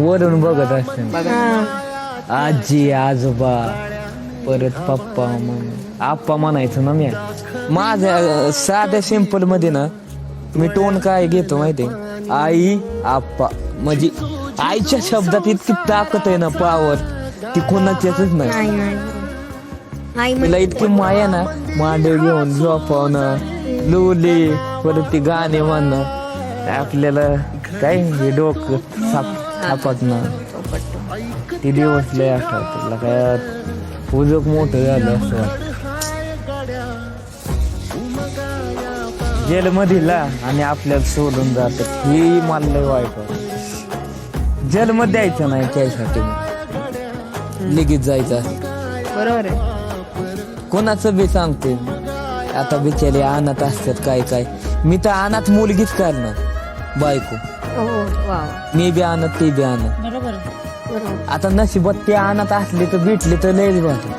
वरून बघत असते. आजी आजोबा परत पप्पा मम्मी. आप्पा म्हणायचं ना मी. माझ्या साध्या सिंपलमध्ये ना मी टोन काय घेतो माहितीये? आई आप्पा. म्हणजे आईच्या शब्दात इतकी ताकद आहे ना पावर ती कोणाच्याच नाही. आई तिला म्हणजे इतकी माया ना मांडव घेऊन झोपवणं लुली परत ती गाणे म्हणणं. आपल्याला काय हे डोकं साप चौपट ती दिवस लय काय उजक मोठं झालं असं वाटतं. जेलमधीला आणि आपल्याला सोडून जातात ही मला लय वाईट जेलमध्ये द्यायचं नाही त्यासाठी. लगेच जायचं बरोबर आहे. कोणाचं बी सांगते. आता बिचारी अनाथ असतात काय काय. मी तर अनाथ मुलगीच करणार. बायको. हो वा मी बी आणत ते बी आणत. बरोबर आता नशिबात ते अनाथ असले तर भेटले तर लयच भारी.